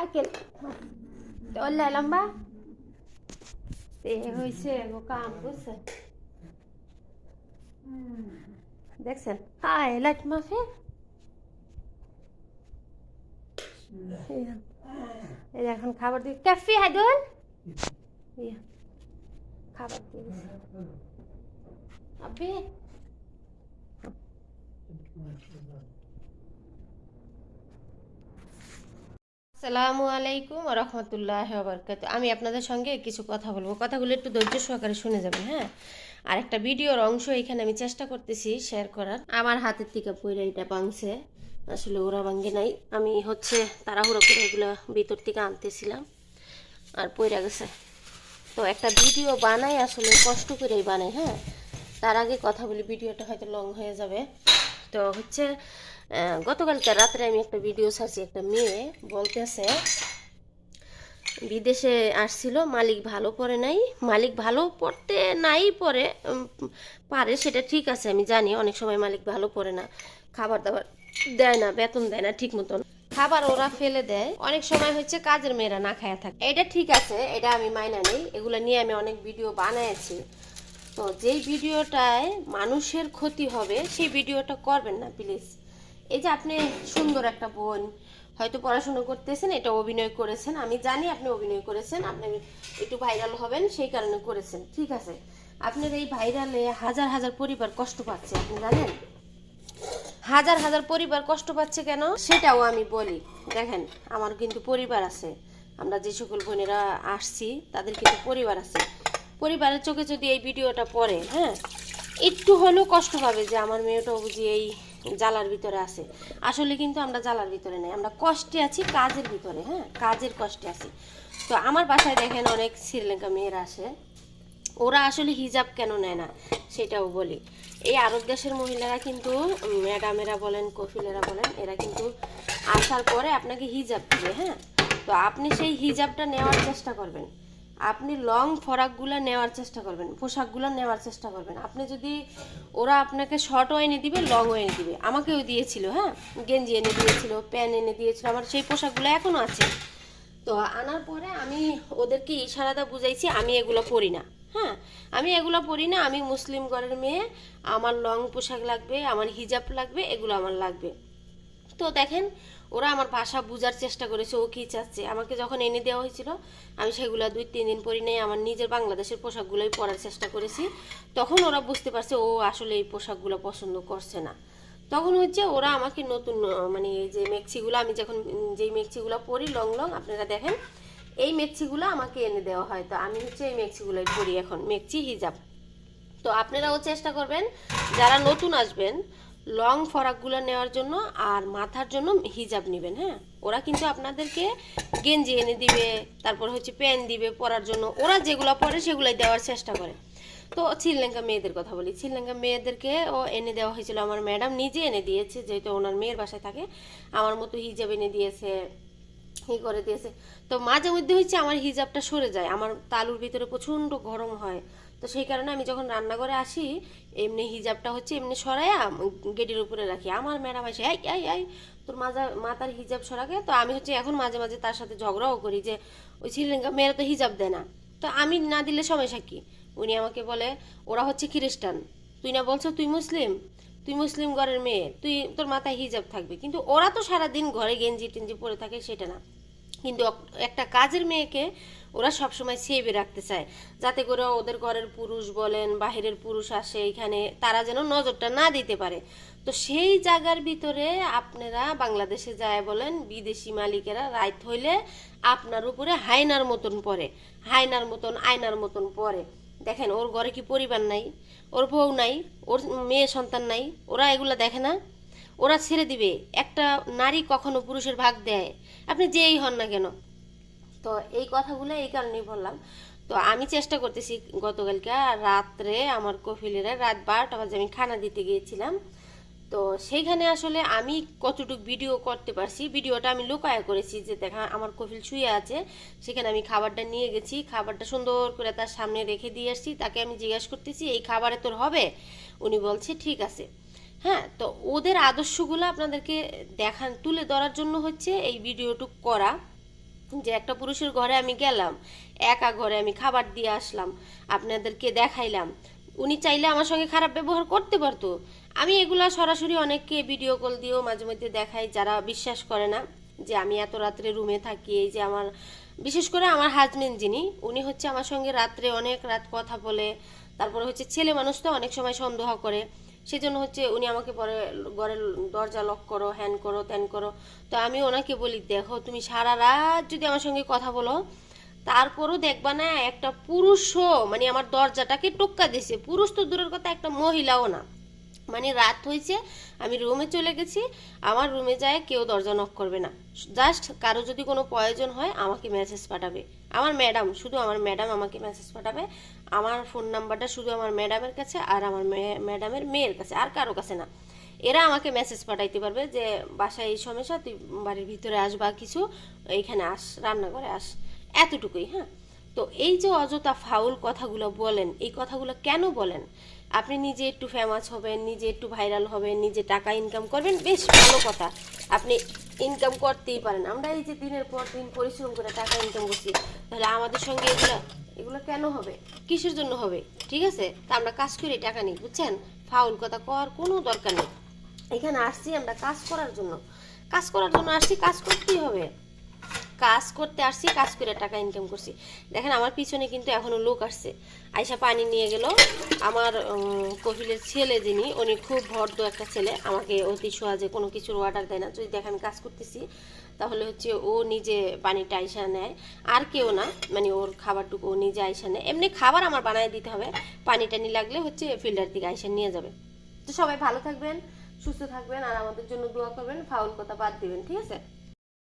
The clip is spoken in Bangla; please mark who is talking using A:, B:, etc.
A: আকেল চললে লম্বা? তে হয়েছে গো কাম, বুঝছে? দেখছেন? হায়, লাইট মাফে। এই এখন খাবার দিই ক্যাফে হাইদুল খাবার দিয়ে দিছি। আসসালামু আলাইকুম রহমতুল্লাহ বরকাত আমি আপনাদের সঙ্গে কিছু কথা বলব। কথাগুলো একটু ধৈর্য সহকারে শুনে যাবেন হ্যাঁ? আর একটা ভিডিওর অংশ এখানে আমি চেষ্টা করতেছি শেয়ার করার। আমার হাতের থেকে পইরা এটা ভাঙছে। আসলে ওরা ভাঙ্গে নাই। আমি হচ্ছে তাড়াহুড়ো করে এগুলো ভিতর থেকে আনতেছিলাম আর পইরা গেছে। তো একটা ভিডিও বানাই আসলে কষ্ট করেই বানাই হ্যাঁ? তার আগে কথা বলি, ভিডিওটা হয়তো লং হয়ে যাবে। তো হচ্ছে গতকালকে রাত্রে আমি একটা ভিডিও ছাড়ছি, একটা মেয়ে বলতেছে, বিদেশে আসছিল, মালিক ভালো পড়ে নাই, মালিক ভালো পড়তে নাই পরে পারে, সেটা ঠিক আছে, আমি জানি, অনেক সময় মালিক ভালো পড়ে না খাবার দাবার দেয় না, বেতন দেয় না, ঠিক মতন। খাবার ওরা ফেলে দেয়, অনেক সময় হচ্ছে কাজের মেয়েরা না খায়া থাকে। এটা ঠিক আছে, এটা আমি মাইনা নেই, এগুলো নিয়ে আমি অনেক ভিডিও বানাইছি। তো যেই ভিডিওটায় মানুষের ক্ষতি হবে, সেই ভিডিওটা করবেন না প্লিজ এই যে আপনি সুন্দর একটা বোন, হয়তো পড়াশোনা করতেছেন, এটা অভিনয় করেছেন। আমি জানি আপনি অভিনয় করেছেন, আপনি একটু ভাইরাল হবেন, সেই কারণে করেছেন, ঠিক আছে? আপনার এই ভাইরালে হাজার হাজার পরিবার কষ্ট পাচ্ছে, আপনি জানেন? হাজার হাজার পরিবার কষ্ট পাচ্ছে কেন? সেটাও আমি বলি। দেখেন, আমার কিন্তু পরিবার আছে। আমরা যে সকল বোনেরা আসছি, তাদের কিন্তু পরিবার আছে। পরিবারের চোখে যদি এই ভিডিওটা পড়ে হ্যাঁ একটু হলেও কষ্ট পাবে যে আমার মেয়েটাও বুঝি এই জ্বালার ভিতরে আছে। আসলে কিন্তু আমরা জ্বালার ভিতরে নেই, আমরা কষ্টে আছি, কাজের ভিতরে হ্যাঁ? কাজের কষ্টে আছি। তো আমার বাসায় দেখেন অনেক শ্রীলঙ্কা মেয়েরা আসে। ওরা আসলে হিজাব কেন নেয় না, সেটাও বলি। এই আরব দেশের মহিলারা কিন্তু ম্যাডামেরা বলেন, কফিলেরা বলেন, এরা কিন্তু আসার পরে আপনাকে হিজাব দিবে হ্যাঁ? তো আপনি সেই হিজাবটা নেওয়ার চেষ্টা করবেন। আপনি লং ফরাকগুলো নেওয়ার চেষ্টা করবেন, পোশাকগুলো নেওয়ার চেষ্টা করবেন। আপনি যদি ওরা আপনাকে শর্টও এনে দিবে লংও এনে দিবে। আমাকেও দিয়েছিল হ্যাঁ? গেঞ্জি এনে দিয়েছিল, প্যান্ট এনে দিয়েছিল, আমার সেই পোশাকগুলো এখনও আছে। তো আনার পরে আমি ওদেরকে ইশারাটা বুঝাইছি, আমি এগুলো পরি না হ্যাঁ? আমি এগুলো পরি না, আমি মুসলিম ঘরের মেয়ে, আমার লং পোশাক লাগবে, আমার হিজাব লাগবে, এগুলো আমার লাগবে। তো দেখেন, ওরা আমার ভাষা বোঝার চেষ্টা করেছে, ও কী চাচ্ছে? আমাকে যখন এনে দেওয়া হয়েছিল, আমি সেগুলো দুই, তিন দিন পরি নাই, আমার নিজের বাংলাদেশের পোশাকগুলোই পরার চেষ্টা করেছি। তখন ওরা বুঝতে পারছে, ও আসলে এই পোশাকগুলো পছন্দ করছে না। তখন হচ্ছে ওরা আমাকে নতুন মানে এই যে মেক্সিগুলো, আমি যখন যেই মেক্সিগুলো পরি, লং লং, আপনারা দেখেন, এই মেক্সিগুলো আমাকে এনে দেওয়া হয়। তো আমি হচ্ছে এই মেক্সিগুলোই পরি এখন, মেক্সি হিজাব। তো আপনারাও চেষ্টা করবেন, যারা নতুন আসবেন লং ফরাকগুলো নেওয়ার জন্য আর মাথার জন্য হিজাব নেবেন হ্যাঁ? ওরা কিন্তু আপনাদেরকে গেঞ্জি এনে দিবে, তারপর হচ্ছে প্যান্ট দিবে পরার জন্য। ওরা যেগুলো পরে সেগুলোই দেওয়ার চেষ্টা করে। তো শ্রীলঙ্কা মেয়েদের কথা বলি। শ্রীলঙ্কা মেয়েদেরকে ও এনে দেওয়া হয়েছিল। আমার ম্যাডাম নিজে এনে দিয়েছে, যেহেতু ওনার মেয়ের বাসায় থাকে। আমার মতো হিজাব এনে দিয়েছে, ই করে দিয়েছে। তো মাঝে মধ্যে হচ্ছে আমার হিজাবটা সরে যায়। আমার তালুর ভিতরে প্রচণ্ড গরম হয়। তো সেই কারণে আমি যখন রান্নাঘরে আসি, এমনি হিজাবটা হচ্ছে এমনি সরাইয়া গেটের উপরে রাখি। আমার ম্যাডাম আসে এই এই এই, তোর মাজা, মাথার হিজাব সরাকে? তো আমি হচ্ছে এখন মাঝে মাঝে তার সাথে ঝগড়াও করি যে, ওই শ্রীলঙ্কা মেয়েরা তো হিজাব দেয় না। তো আমি না দিলে সমস্যা কি? উনি আমাকে বলে, ওরা হচ্ছে খ্রিস্টান। তুই না বলছো তুই মুসলিম? তুই মুসলিম ঘরের মেয়ে। তুই, তোর মাথায় হিজাব থাকবে। কিন্তু ওরা তো সারাদিন ঘরে গেঞ্জি টেঞ্জি পরে থাকে, সেটা না। কিন্তু একটা কাজের মেয়েকে ওরা সবসময় সেভে রাখতে চায়। যাতে করে ওদের ঘরের পুরুষ বলেন, বাহিরের পুরুষ আসে, এখানে তারা যেন নজরটা না দিতে পারে। তো সেই জায়গার ভিতরে আপনারা বাংলাদেশে যায় বলেন, বিদেশি মালিকেরা রাইত হইলে আপনার উপরে হাইনার মতন পড়ে। হাইনার মতন, আয়নার মতন পড়ে। দেখেন, ওর ঘরে কি পরিবার নাই? ওর বউ নাই? ওর মেয়ে সন্তান নাই? ওরা এগুলো দেখে না? ওরা ছেড়ে দিবে। একটা নারী কখনো পুরুষের ভাগ দেয়। আপনি যেই হন না কেন? তো এই কথাগুলো এই কারণেই বললাম। তো আমি চেষ্টা করতেছি গতকালকে রাত্রে আমার কফিলেরা রাত বারোটা বাজে আমি খানা দিতে গিয়েছিলাম। তো সেইখানে আসলে আমি কতটুকু ভিডিও করতে পারছি, ভিডিওটা আমি লোকায়া করেছি যে দেখা আমার কফিল শুয়ে আছে, সেখানে আমি খাবারটা নিয়ে গেছি, খাবারটা সুন্দর করে তার সামনে রেখে দিয়ে আসছি, তাকে আমি জিজ্ঞাসা করতেছি, এই খাবারে তোর হবে? উনি বলছে, ঠিক আছে। হ্যাঁ তো ওদের আদর্শগুলো আপনাদেরকে দেখান, তুলে ধরার জন্য হচ্ছে এই ভিডিওটুক করা, যে একটা পুরুষের ঘরে আমি গেলাম, একা ঘরে আমি খাবার দিয়ে আসলাম, আপনাদেরকে দেখাইলাম। উনি চাইলে আমার সঙ্গে খারাপ ব্যবহার করতে পারতো। আমি এগুলা সরাসরি অনেককে ভিডিও কল দিয়েও মাঝে মধ্যে দেখাই, যারা বিশ্বাস করে না যে আমি এত রাত্রে রুমে থাকি, এই যে আমার, বিশেষ করে আমার হাজবেন্ড যিনি, উনি হচ্ছে আমার সঙ্গে রাত্রে অনেক রাত কথা বলে, তারপরে হচ্ছে ছেলে মানুষ তো অনেক সময় সন্দেহ করে। সেজন্য হচ্ছে উনি আমাকে পরে ঘরের দরজা লক করো হ্যান করো, ত্যান করো। তো আমি ওনাকে বলি, দেখো, তুমি সারা রাত যদি আমার সঙ্গে কথা বলো, তারপরও দেখবা না একটা পুরুষও মানে আমার দরজাটাকে টোক্কা দিছে। পুরুষ তো দূরের কথা, একটা মহিলাও না। মানে রাত হয়েছে, আমি রুমে চলে গেছি, আমার রুমে যায় কেউ দরজা নক করবে না। জাস্ট কারও যদি কোনো প্রয়োজন হয়, আমাকে মেসেজ পাঠাবে। আমার ম্যাডাম শুধু আমার ম্যাডাম আমাকে মেসেজ পাঠাবে। আমার ফোন নাম্বারটা শুধু আমার ম্যাডামের কাছে আর আমার ম্যাডামের মেয়ের কাছে, আর কারও কাছে না। এরা আমাকে মেসেজ পাঠাইতে পারবে যে, বাসায় এই সমস্যা, তুই বাড়ির ভিতরে আস বা কিছু এইখানে আস, রান্নাঘরে আস। এতটুকুই হ্যাঁ? তো এই যে অযথা ফাউল কথাগুলো বলেন, এই কথাগুলো কেন বলেন? আপনি নিজে একটু ফেমাস হবেন, নিজে একটু ভাইরাল হবেন, নিজে টাকা ইনকাম করবেন, বেশ ভালো কথা। আপনি ইনকাম করতেই পারেন। আমরা এই যে দিনের পর দিন পরিশ্রম করে টাকা ইনকাম করছি, তাহলে আমাদের সঙ্গে এগুলো এগুলো কেন হবে? কিসের জন্য হবে? ঠিক আছে? তা আমরা কাজ করি, টাকা নিই, বুঝছেন? ফাউল কথা কর কোনো দরকার নেই। এখানে আসছি আমরা কাজ করার জন্য। কাজ করার জন্য আসছি, কাজ করতেই হবে। কাজ করতে আসছি কাজ করে টাকা ইনকাম করছি। দেখেন আমার পিছনে কিন্তু এখনও লোক আসছে। আয়সা পানি নিয়ে গেল। আমার উম, কপিলের ছেলে যিনি উনি খুব ভদ্র একটা ছেলে। আমাকে অতি সহজে কোনো কিছুর অর্ডার দেয় না। যদি দেখে আমি কাজ করতেছি তাহলে হচ্ছে ও নিজে পানিটা আইসা নেয়। আর কেউ না মানে ওর খাবারটুকু ও নিজে আইসা নেয়। এমনি খাবার আমার বানায় দিতে হবে। পানি টানি লাগলে হচ্ছে ফিল্টার থেকে আইসা নিয়ে যাবে। তো সবাই ভালো থাকবেন সুস্থ থাকবেন আর আমাদের জন্য দোয়া করবেন। ফাউল কথা বাদ দিবেন ঠিক আছে?